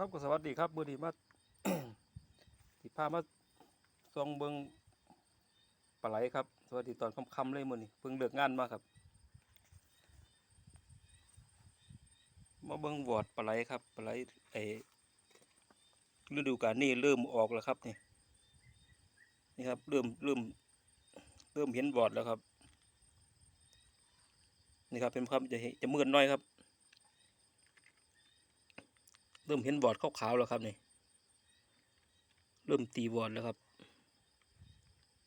ครับก็สวัสดีครับมือดีมาที่พามาส่องเบิงปลาไหลครับ สวัสดีตอนค่ำๆเลยมือนี้เพิ่งเลิกงานมาครับ มาเบิงวอดปลาไหลครับปลาไหลไอฤดูกาลนี้เริ่มออกแล้วครับนี่นี่ครับเริ่มเริ่มเริ่มเห็นวอดแล้วครับ นี่ครับเป็นครับจะเห็นจะมืดหน้อยครับ เริ่มเห็นบอดขาวๆแล้วครับนี่เริ่มตีบอดแล้วครับ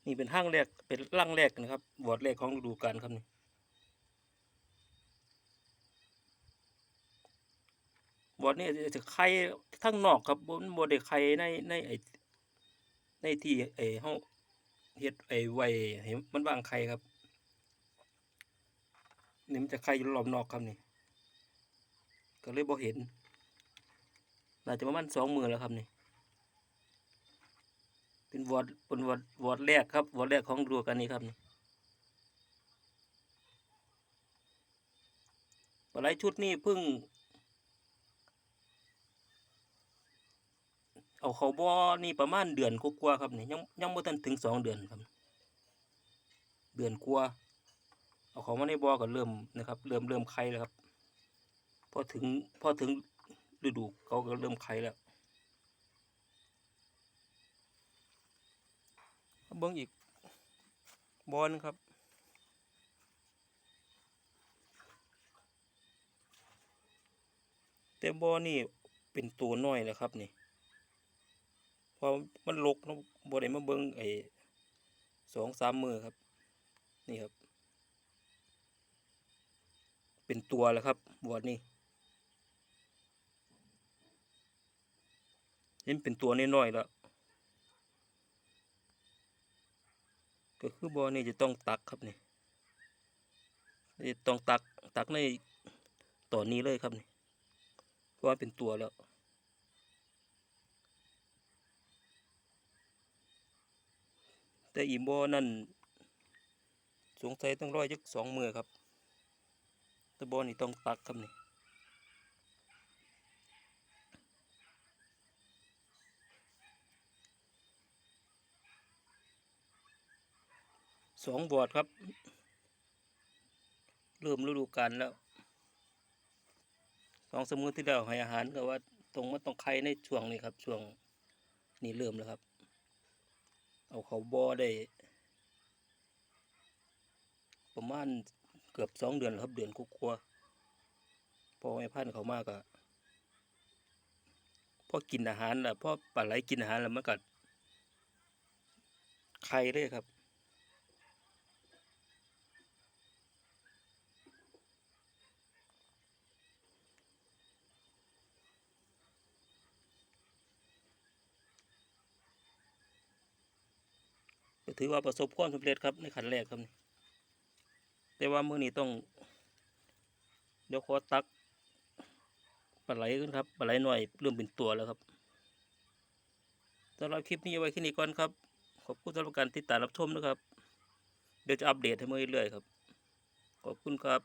นี่เป็นห้างแรกเป็นร่างแรกนะครับ บอดแรกของฤดูกาลครับนี่บอดนี่จะไข่ทั้งนอกครับบนบอร์ดได้ไข่ในในไอในที่ไอเฮาเฮ็ดไอไว้ให้มันวางไข่ครับนี่มันจะไข่อยู่รอบนอกครับนี่ก็เลยบ่เห็น น่าจะประมาณสองหมือแล้วครับนี่ เป็นวอดเป็นวอดวอดแรกครับวอดแรกของฤดูกาลนี้ครับนี่ปลาไหลชุดนี้เพิ่ง เอาเขาบอนี่ประมาณเดือนกว่าครับนี่ยังยังไม่ทันถึงสองเดือนครับ เดือนกว่าเอาเขามาในบ่อก็เริ่มนะครับ เริ่มเริ่มไข่แล้วครับ พอถึงพอถึง ฤดูเขาก็เริ่มไข่แล้วเบิ้งอีกบอลครับแต่บอนี่เป็นตัวน้อยแล้วครับนี่เพอมันลกเนาะบอได้มาเบิ้งไอ้สองสามมือครับ นี่ครับ เป็นตัวแล้วครับบอดนี่ เห็นเป็นตัวน้อยๆแล้ว ก็คือบอนี่จะต้องตักครับนี่จะต้องตักตักในต่อนนี้เลยครับนี่เพราะว่าเป็นตัวแล้วแต่อีบอนั่นสงสัยต้องร้อยจักสองมือครับแต่บอนี่ต้องตักครับนี่ สองบอดครับ เริ่มฤดูกาลแล้วสองสมือที่แล้วให้อาหารก็ว่าตรงมันต้องไข่ในช่วงนี้ครับ ช่วงนี้เริ่มแล้วครับ เอาเขาบอได้ ประมาณเกือบสองเดือนครับเดือนกุกลัวาพอไอ้พันธุ์เขามากอะพอกินอาหารแล้วพอปลาไหลกินอาหารแล้วมันก็ไข่เลยครับ ก็ถือว่าประสบความสำเร็จครับในขันแรกครับนี่แต่ว่ามือนี้ต้องเดี๋ยวขอตักปลาไหลกันครับปลาไหลหน่อยเริ่มเป็นตัวแล้วครับสำหรับคลิปนี้เอาไว้แค่นี้ก่อนครับ ขอบคุณสำหรับการติดตามรับชมนะครับ เดี๋ยวจะอัปเดตให้เมื่อเรื่อยๆครับ ขอบคุณครับ